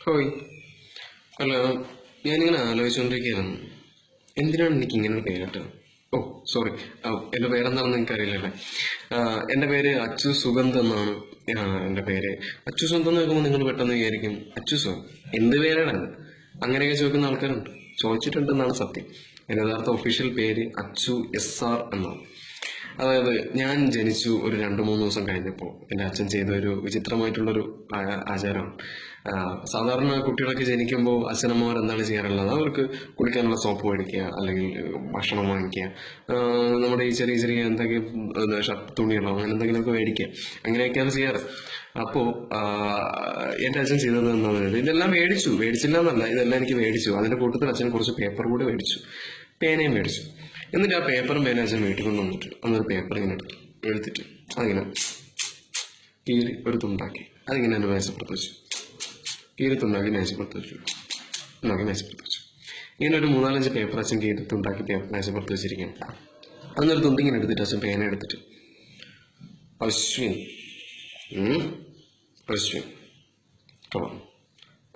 ഹോയ്. അല്ല ഞാനിങ്ങനെ ആലോചിച്ചുകൊണ്ടിരിക്കുകയായിരുന്നു എന്തിനാണ് എനിക്ക് ഇങ്ങനെ ഒരു പേരിട്ട് ഓ സോറി. എന്റെ പേരെന്താണെന്ന് എനിക്കറിയില്ലല്ലേ. എന്റെ പേര് അച്ചു സുഗന്ധ എന്നാണ്. എന്റെ പേര്. അച്ചു സുഗന്ധം എന്ന് കേൾക്കുമ്പോൾ നിങ്ങൾ പെട്ടെന്ന് വിചാരിക്കും അച്ചു സുഖം എന്ത് പേരാണ് അങ്ങനെയൊക്കെ ചോദിക്കുന്ന ആൾക്കാരുണ്ട്. ചോദിച്ചിട്ടുണ്ടെന്നാണ് സത്യം. എന്റെ യഥാർത്ഥ ഒഫീഷ്യൽ പേര് അച്ചു എസ് ആർ എന്നാണ്. അതായത് ഞാൻ ജനിച്ചു ഒരു രണ്ട് മൂന്ന് ദിവസം കഴിഞ്ഞപ്പോൾ എന്റെ അച്ഛൻ ചെയ്ത ഒരു വിചിത്രമായിട്ടുള്ളൊരു ആചാരം. സാധാരണ കുട്ടികളൊക്കെ ജനിക്കുമ്പോൾ അച്ഛനമ്മമാർ എന്താണ് ചെയ്യാറുള്ളത്? അവർക്ക് കുളിക്കാനുള്ള സോപ്പ് മേടിക്കുക അല്ലെങ്കിൽ ഭക്ഷണം വാങ്ങിക്കുക നമ്മുടെ ഈ ചെറിയ ചെറിയ എന്തെങ്കിലും ഷർട്ട് തുണികളോ അങ്ങനെ എന്തെങ്കിലുമൊക്കെ മേടിക്കുക. അങ്ങനെയൊക്കെയാണ് ചെയ്യാറ്. അപ്പോൾ എന്റെ അച്ഛൻ ചെയ്തത് എന്താണെന്ന് ഇതെല്ലാം മേടിച്ചു. മേടിച്ചില്ല എന്നല്ല ഇതെല്ലാം എനിക്ക് മേടിച്ചു. അതിന്റെ കൂട്ടത്തിൽ അച്ഛൻ കുറച്ച് പേപ്പർ കൂടി മേടിച്ചു. പേനയും മേടിച്ചു. എന്നിട്ട് ആ പേപ്പറും പേന അച്ഛൻ വീട്ടിൽ കൊണ്ട് വന്നിട്ട് അന്നൊരു പേപ്പർ ഇങ്ങനെ എടുത്തു. എടുത്തിട്ട് അതിങ്ങനെ കീറി ഒരു തുണ്ടാക്കി. അതിങ്ങനെ എന്റെ മേശപ്പുറത്ത് വെച്ചു. കീറി തുണ്ടാക്കി മേശപ്പുറത്ത് വെച്ചു. തുണ്ടാക്കി മേശപ്പുറത്ത് വെച്ചു. ഇങ്ങനെ ഒരു മൂന്നാലഞ്ച് പേപ്പർ അച്ഛൻ കീറി തുണ്ടാക്കി പേപ്പർ മേശപ്പുറത്ത് വെച്ചിരിക്കുകയാണ്. അന്നൊരു തുണ്ട് ഇങ്ങനെ എടുത്തിട്ട് അച്ഛൻ പേന എടുത്തിട്ട് അശ്വിൻ അശ്വിൻ കളർ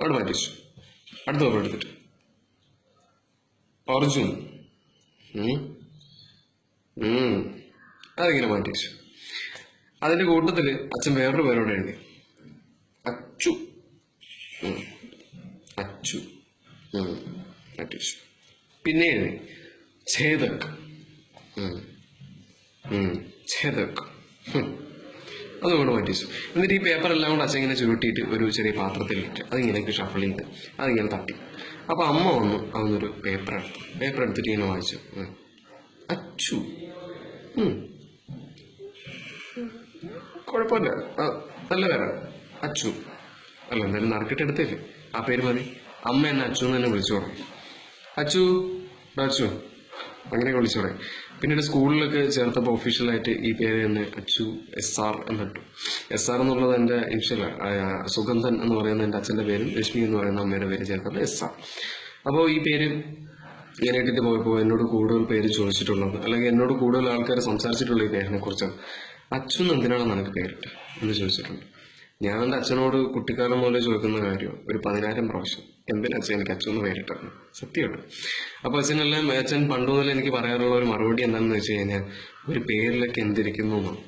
അവിടെ മാറ്റി വെച്ചു. അടുത്ത പേപ്പർ എടുത്തിട്ട്. അർജുൻ. അതിങ്ങനെ മാറ്റി വെച്ചു അതിന്റെ കൂട്ടത്തിൽ അച്ഛൻ വേറൊരു പേരോടെ എഴുതി. അച്ചു. അച്ചു. മാറ്റി വെച്ചു പിന്നെ എഴുതി. ഛേദക്. ഛേദക്. അതുകൊണ്ട് മാറ്റി വെച്ചു എന്നിട്ട് ഈ പേപ്പർ എല്ലാം കൂടെ അച്ഛനെ ചുരുട്ടിയിട്ട് ഒരു ചെറിയ പാത്രത്തിൽ പാത്രത്തിലിട്ട് അതിങ്ങനെ ഷഫിൾ ചെയ്ത് അതിങ്ങനെ തട്ടി. അപ്പൊ അമ്മ വന്നു അതൊന്നൊരു പേപ്പർ എടുത്തു. പേപ്പർ എടുത്തിട്ട് ഇങ്ങനെ വായിച്ചു. അച്ചു. കുഴപ്പമില്ല. നല്ല പേരാണ്. അച്ചു. അല്ല എന്തായാലും നറുക്കിട്ട് എടുത്തില്ലേ? ആ പേര് മതി. അമ്മ എന്നെ അച്ചു എന്ന് തന്നെ വിളിച്ചു അച്ചു അച്ചു. അങ്ങനെയൊക്കെ വിളിച്ചു പിന്നീട് സ്കൂളിലൊക്കെ ചേർത്തപ്പോൾ ഒഫീഷ്യലായിട്ട് ഈ പേര് തന്നെ അച്ചു എസ് ആർ എന്നിട്ടു എസ് ആർ എന്നുള്ളത് എന്റെ ഇൻഷ്യൽ സുഗന്ധൻ എന്ന് പറയുന്ന എന്റെ അച്ഛന്റെ പേരും ലക്ഷ്മി എന്ന് പറയുന്ന അമ്മയുടെ പേര് ചേർത്തത് എസ് ആർ അപ്പോൾ ഈ പേര് ഞാൻ ഇട്ടിട്ട് പോയപ്പോൾ എന്നോട് കൂടുതൽ പേര് ചോദിച്ചിട്ടുള്ളത് അല്ലെങ്കിൽ എന്നോട് കൂടുതൽ ആൾക്കാർ സംസാരിച്ചിട്ടുള്ള ഈ പേരിനെ കുറിച്ചാണ്. അച്ഛൻ എന്തിനാണ് നിനക്ക് പേരിട്ട് എന്ന് ചോദിച്ചിട്ടുണ്ട്. ഞാൻ എന്റെ അച്ഛനോട് കുട്ടിക്കാലം മുതലേ ചോദിക്കുന്ന കാര്യം ഒരു പതിനായിരം പ്രാവശ്യം. എന്തിനാ അച്ഛൻ എനിക്ക് അച്ഛൻ എന്ന് പേരിട്ടാണ് സത്യമായിട്ട്. അപ്പോൾ അച്ഛനെല്ലാം അച്ഛൻ പണ്ട് മുതൽ എനിക്ക് പറയാറുള്ള ഒരു മറുപടി എന്താണെന്ന് വെച്ച് കഴിഞ്ഞാൽ ഒരു പേരിലൊക്കെ എന്തിരിക്കുന്നു എന്നാണ്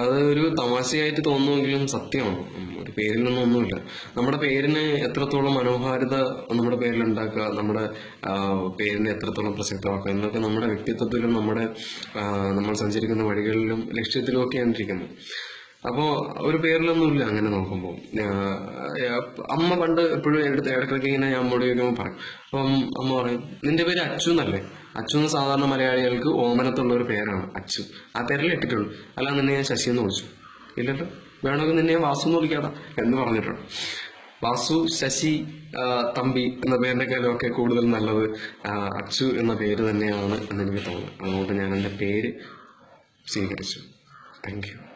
അത് ഒരു തമാശയായിട്ട് തോന്നുമെങ്കിലും സത്യമാണ്. ഒരു പേരിൽ നിന്നൊന്നുമില്ല നമ്മുടെ പേരിന് എത്രത്തോളം മനോഹാരിത നമ്മുടെ പേരിൽ ഉണ്ടാക്കുക നമ്മുടെ പേരിനെ എത്രത്തോളം പ്രസക്തമാക്കുക എന്നൊക്കെ നമ്മുടെ വ്യക്തിത്വത്തിലും നമ്മുടെ നമ്മൾ സഞ്ചരിക്കുന്ന വഴികളിലും ലക്ഷ്യത്തിലും ഒക്കെയാണ് ഇരിക്കുന്നത്. അപ്പോൾ ഒരു പേരിലൊന്നുമില്ല അങ്ങനെ നോക്കുമ്പോൾ അമ്മ പണ്ട് എപ്പോഴും എടുത്ത് ഇടയ്ക്കിടയ്ക്ക് ഇങ്ങനെ ഞാൻ അമ്മയോട് ചോദിക്കുമ്പോൾ പറയും. അപ്പം അമ്മ പറയും നിന്റെ പേര് അച്ചു എന്നല്ലേ? അച്ചു എന്ന് സാധാരണ മലയാളികൾക്ക് ഓമനത്തുള്ള ഒരു പേരാണ് അച്ചു. ആ പേരിൽ ഇട്ടിട്ടുള്ളൂ. അല്ല നിന്നെ ഞാൻ ശശി എന്ന് വിളിച്ചു. ഇല്ലല്ലോ. വേണമെങ്കിൽ നിന്നെ വാസു എന്ന് വിളിക്കാതാ എന്ന് പറഞ്ഞിട്ടുണ്ട്. വാസു ശശി തമ്പി എന്ന പേരിനേക്കാളൊക്കെ കൂടുതൽ നല്ലത് അച്ചു എന്ന പേര് തന്നെയാണ് എന്ന് എനിക്ക് തോന്നുന്നു. അതുകൊണ്ട് ഞാൻ എന്റെ പേര് സ്വീകരിച്ചു. Thank you